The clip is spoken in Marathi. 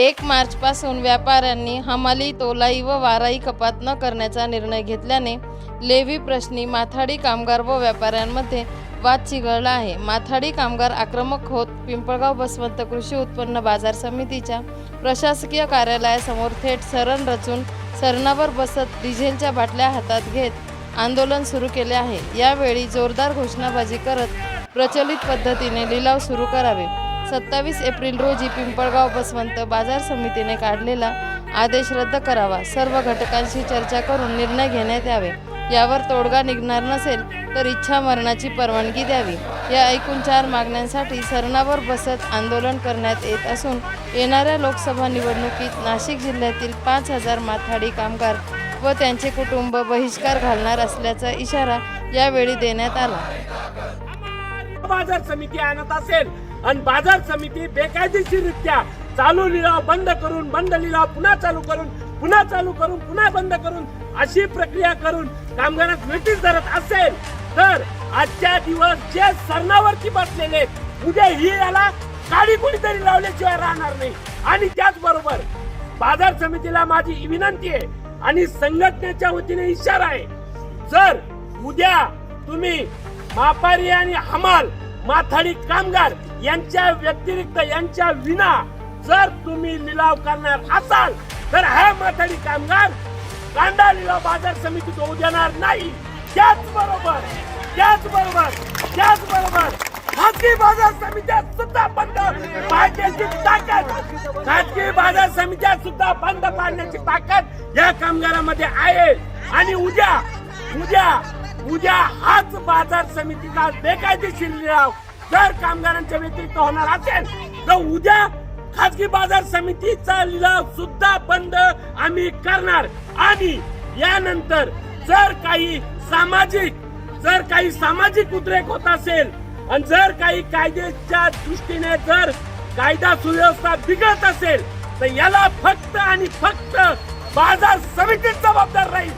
एक मार्चपासून व्यापाऱ्यांनी हमाली तोलाई व वाराई कपात न करण्याचा निर्णय घेतल्याने लेवी प्रश्नी माथाडी कामगार व व्यापाऱ्यांमध्ये वाद चिघळला आहे. माथाडी कामगार आक्रमक होत पिंपळगाव बसवंत कृषी उत्पन्न बाजार समितीच्या प्रशासकीय कार्यालयासमोर थेट सरण रचून सरणावर बसत डिझेलच्या बाटल्या हातात घेत आंदोलन सुरू केले आहे. यावेळी जोरदार घोषणाबाजी करत प्रचलित पद्धतीने लिलाव सुरू करावे. सत्तावीस एप्रिल रोजी पिंपळगाव बसवंत बाजार समितीने काढलेला आदेश रद्द करावा. सर्व घटकांशी चर्चा करून निर्णय घेण्यात यावे. यावर तोडगा निघणार नसेल तर इच्छा मरणाची परवानगी द्यावी. या एकूण चार मागण्यांसाठी सरणावर बसत आंदोलन करण्यात येत असून येणाऱ्या लोकसभा निवडणुकीत नाशिक जिल्ह्यातील पाच हजार माथाडी कामगार व त्यांचे कुटुंब बहिष्कार घालणार असल्याचा इशारा यावेळी देण्यात आला. बाजार समिती आणत असेल आणि बाजार समिती बेकायदेशीररित्या चालू लिलाव बंद करून बंद लिलाव पुन्हा चालू करून पुन्हा चालू करून पुन्हा बंद करून अशी प्रक्रिया करून कामगारात नोटीस धरत असेल तर आजच्या दिवस जे सरणावरती बसलेले उद्या ही याला काळी कुणीतरी लावल्याशिवाय राहणार नाही. आणि त्याचबरोबर बाजार समितीला माझी विनंती आहे आणि संघटनेच्या वतीने इशारा आहे जर उद्या तुम्ही मापारी आणि हमाल माथाडी कामगार यांच्या व्यतिरिक्त यांच्या विना जर तुम्ही लिलाव करणार असाल तर हा माथाडी कामगार कांदा लिलाव बाजार समितीत होऊ देणार नाही. त्याचबरोबर त्याचबरोबर त्याचबरोबर खाजगी बाजार समित्या सुद्धा बंद पाडण्याची ताकद खाजगी बाजार समित्या सुद्धा बंद पाडण्याची ताकद या कामगारामध्ये आहे. आणि उद्या उद्या उद्या हाच बाजार समितीचा बेकायदेशीर लिलाव जर कामगारांच्या व्यतिरिक्त होणार असेल तर उद्या खाजगी बाजार समितीचा लिलाव सुद्धा बंद आम्ही करणार. आणि यानंतर जर काही सामाजिक जर काही सामाजिक उद्रेक होत असेल आणि जर काही कायद्याच्या दृष्टीने जर कायदा सुव्यवस्था बिघडत असेल तर याला फक्त आणि फक्त बाजार समितीच जबाबदार राहील.